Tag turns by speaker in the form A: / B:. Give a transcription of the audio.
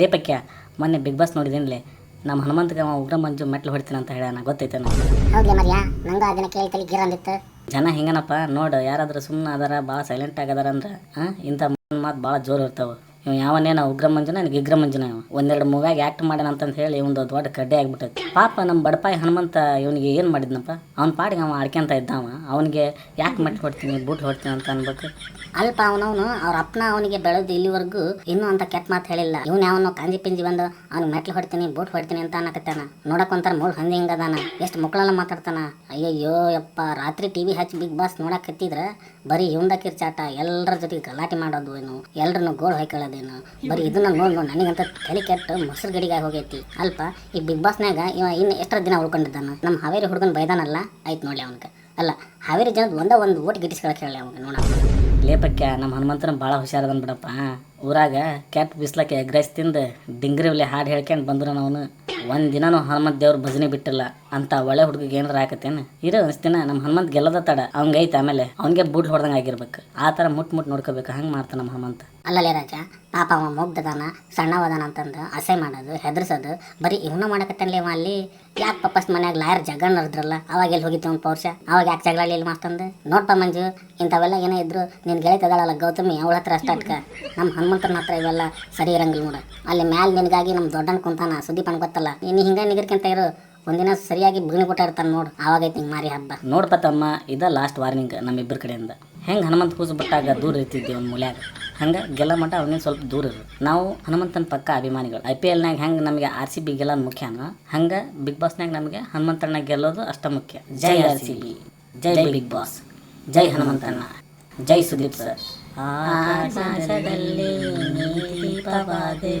A: ಲೇಪಕ್ಯ ಮೊನ್ನೆ big boss ನೋಡಿದೇನಲೇ ನಮ್ಮ ಹನುಮಂತಗೆ ಅವ ಉಗ್ರ ಮಂಜು ಮೆಟ್ಲು ಹೊಡಿತೀನಿ ಅಂತ ಹೇಳ್ಯಾನ ಗೊತ್ತೈತೆ
B: ಹೌದ್ಲೆ ಮರ್ಯಾ ನಂಗೂ ಅದನ್ನ ಕೇಳಿ ತಲೆ ಗಿರ್ ಅಂದಿತ್ತು.
A: ಜನ ಹಿಂಗನಪ್ಪ ನೋಡು ಯಾರಾದ್ರೂ ಸುಮ್ಮನೆ ಅದಾರ ಭಾಳ ಸೈಲೆಂಟ್ ಆಗದಾರ ಅಂದ್ರೆ ಹಾಂ ಇಂಥ ಮಾತು ಭಾಳ ಜೋರು ಇರ್ತಾವೆ. ಇವ್ ಯಾವನೇನ ಉಗ್ರ ಮಂಜುನ, ನನಗೆ ಇಗ್ರ ಮಂಜುನ ಇವ. ಒಂದೆರಡು ಮೂವ್ಯಾಗ ಆ್ಯಕ್ಟ್ ಮಾಡ್ಯಾನ ಅಂತಂದು ಹೇಳಿ ಒಂದು ದೊಡ್ಡ ಕಡ್ಡೆ ಆಗ್ಬಿಟ್ಟೈತಿ. ಪಾಪ ನಮ್ಮ ಬಡಪಾಯಿ ಹನುಮಂತ ಇವನಿಗೆ ಏನು ಮಾಡಿದ್ನಪ್ಪ? ಅವ್ನ ಪಾಡಿಗೆ ಅವ ಆಡ್ಕೊಂತ ಇದ್ದಾವ. ಅವನಿಗೆ ಯಾಕೆ ಮಟ್ಟಿ ಹೊಡ್ತೀನಿ, ಬೂಟ್ ಹೊಡ್ತೀನಿ ಅಂತ ಅನ್ಬೇಕು.
B: ಅಲ್ಪ ಅವನವನು, ಅವ್ರ ಅಪ್ಪನ ಅವನಿಗೆ ಬೆಳೆದು ಇಲ್ಲಿವರೆಗೂ ಇನ್ನೂ ಅಂತ ಕೆಟ್ಟ ಮಾತು ಹೇಳಿಲ್ಲ. ಇವ್ನು ಯಾವನು ಕಾಂಜಿ ಪಿಂಜಿ ಬಂದು, ಅವ್ನಿಗೆ ಮೆಟ್ಲು ಹೊಡ್ತೀನಿ, ಬೂಟ್ ಹೊಡ್ತೀನಿ ಅಂತ ಅನ್ನಕತ್ತಾನ. ನೋಡಕ್ ಒಂಥರ ಹಂದಿ ಹಿಂಗದಾನ. ಎಷ್ಟು ಮಕ್ಕಳೆಲ್ಲ ಮಾತಾಡ್ತಾನ. ಅಯ್ಯಯ್ಯೋ ಯಪ್ಪ, ರಾತ್ರಿ ಟಿವಿ ಹಚ್ಚಿ ಬಿಗ್ ಬಾಸ್ ನೋಡಕ್ ಹತ್ತಿದ್ರ, ಬರೀ ಇವಂದ ಕಿರ್ಚಾಟ ಎಲ್ಲರ ಜೊತೆ ಗಲಾಟೆ ಮಾಡೋದು ಏನು? ಎಲ್ರನ್ನು ಗೋಳ್ ಹೊಯ್ಕೊಳ್ಳೋದೇನು ಬರೀ ಇದನ್ನ ನೋಡಿ ನೋಡಿ ನನಗಂತ ತಲೆ ಕೆಟ್ಟು ಮೊಸರು ಗಡಿಗೆ ಹೋಗೈತಿ. ಅಲ್ಪ ಈ ಬಿಗ್ ಬಾಸ್ನಾಗ ಇವ ಇನ್ನು ಎಷ್ಟರ ದಿನ ಉಳ್ಕೊಂಡಿದ್ದಾನ. ನಮ್ಮ ಹಾವೇರಿ ಹುಡುಗನ ಬೈದಾನಲ್ಲ, ಆಯ್ತು ನೋಡಿ ಅವನಿಗೆ. ಅಲ್ಲ, ಹಾವೇರಿ ಜನದ ಒಂದ ಒಂದು ಓಟ್ ಗಿಟ್ಟಿಸ್ಕೊಳಕ್ಕೆ ಹೇಳಿ ಅವನಿಗೆ ನೋಡ
A: ಲೇಪಕ್ಕೆ ನಮ್ಮ ಹನುಮಂತನ ಭಾಳ ಹುಷಾರದನ್ ಬಿಡಪ್ಪ. ಊರಾಗ ಕೆಟ್ಟ ಬಿಸ್ಲಕ್ಕೆ ಎಗ್ರೈಸ್ ತಿಂದು ಡಿಂಗ್ರಿ ಒಲೆ ಹಾಡು ಹೇಳ್ಕೊಂಡು ಬಂದ್ರು ಅವನು. ಒಂದು ದಿನನೂ ಹನುಮಂತ ದೇವ್ರ ಭಜನೆ ಬಿಟ್ಟಿಲ್ಲ. ಅಂತ ಒಳ್ಳೆ ಹುಡುಗಿಗೆ ಏನಾರ ಹಾಕತ್ತೇನು ಇರೋ ಅನಿಸ್ತೀನ ನಮ್ಮ ಹನುಮಂತ ಗೆಲ್ಲದ ತಡ. ಐತೆ ಆಮೇಲೆ ಅವ್ನಿಗೆ ಬೂಟ್ ಹೊಡೆದಂಗೆ ಆಗಿರ್ಬೇಕು. ಆ ಥರ ಮುಟ್ ಮುಟ್ ನೋಡ್ಕೋಬೇಕು. ಹಂಗೆ ಮಾಡ್ತಾನೆ ನಮ್ಮ ಹನುಮಂತ.
B: ಅಲ್ಲಲೇ ರಾಜ, ಪಾಪ ಅವ ಮುಗ್ಧದಾನ ಸಣ್ಣವದಾನ ಅಂತಂದು ಅಸೆ ಮಾಡೋದು, ಹೆದರ್ಸೋದು, ಬರೀ ಇವನು ಮಾಡಕತ್ತಲ್ಲ ಇವ ಅಲ್ಲಿ? ಯಾಕೆ ಪಪ್ಪಸ್ ಮನ್ಯಾಗ ಲಾಯರ್ ಜಗಳ ನಡೆದ್ರಲ್ಲ? ಅವಾಗ ಎಲ್ಲಿ ಹೋಗಿತ್ತು ಅವ್ನ ಪೌರ್ಷ? ಅವಾಗ ಯಾಕೆ ಜಗಳ ಇಲ್ಲಿ ಮಾಡ್ತಂದು? ನೋಡ್ಪ ಮಂಜು, ಇಂಥವೆಲ್ಲ ಏನೇ ಇದ್ರು ನಿನ್ ಗೆಳೆತದಾಳಲ್ಲ ಗೌತಮಿ, ಅವಳ ಹತ್ರ ಅಷ್ಟ ನಮ್ಮ ಹನುಮಂತನ ಹತ್ರ ಇವೆಲ್ಲ ಸರಿ ಇರಂಗಿಲ್ಲ ನೋಡ. ಅಲ್ಲಿ ಮ್ಯಾಲ ನಿನಗಾಗಿ ನಮ್ಮ ದೊಡ್ಡನ್ ಕುಂತಾನ ಸುದೀಪನ್ ಗೊತ್ತಲ್ಲ? ನೀನು ಹಿಂಗೆ ನಿಗರ್ಕಿಂತ ಇರು. ಒಂದಿನ ಸರಿಯಾಗಿ ಬುಗಿನಿ ಕೊಟ್ಟ ಇರ್ತಾನೆ ನೋಡು. ಆವಾಗೈತಿ ಹಿಂಗೆ ಮಾರಿ ಹಬ್ಬ.
A: ನೋಡ್ಪ ತಮ್ಮ ಇದ ಲಾಸ್ಟ್ ವಾರ್ನಿಂಗ್ ನಮ್ಮಿಬ್ಬರ ಕಡೆಯಿಂದ. ಹೆಂಗೆ ಹನುಮಂತ ಕೂಸು ಬಿಟ್ಟಾಗ ದೂರ ಇರ್ತಿದ್ದೆ ಒಂದು ಮೂಲ್ಯಾಗ? ಹಂಗೆ ಗೆಲ್ಲ ಮಟ್ಟ ಅವನಿಗೆ ಸ್ವಲ್ಪ ದೂರ ಇರು ನಾವು ಹನುಮಂತನ ಪಕ್ಕ ಅಭಿಮಾನಿಗಳು. ಐ ಪಿ ಎಲ್ನಾಗ ಹೆಂಗೆ ನಮಗೆ ಆರ್ ಸಿ ಬಿ ಗೆಲ್ಲ ಮುಖ್ಯನೋ ಹಂಗೆ ಬಿಗ್ ಬಾಸ್ನಾಗ ನಮಗೆ ಹನುಮಂತಣ್ಣ ಗೆಲ್ಲೋದು ಅಷ್ಟ ಮುಖ್ಯ. ಜೈ ಆರ್ ಸಿ ಬಿ ಜೈ ಬಿಗ್ ಬಾಸ್ ಜೈ ಹನುಮಂತಣ್ಣ. ಜೈ ಸುದೀಪ್ ಸರ್. മുർഷിദാബാദ്